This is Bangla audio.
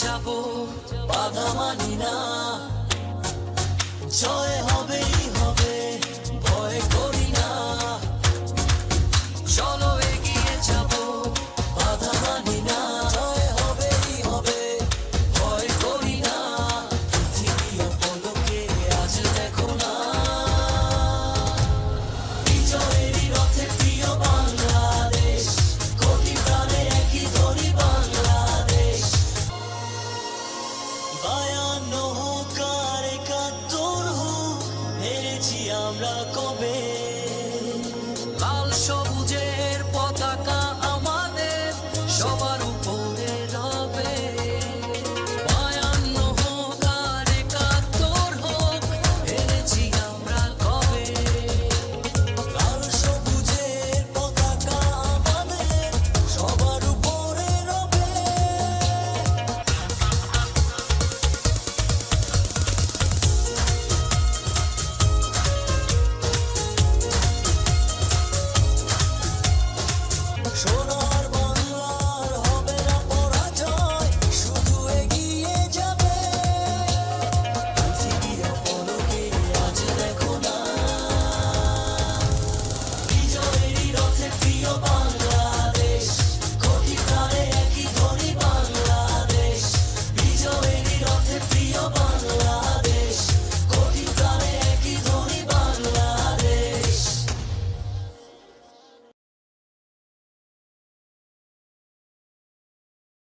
যাব বাধা মানি না। জয় আমরা কবে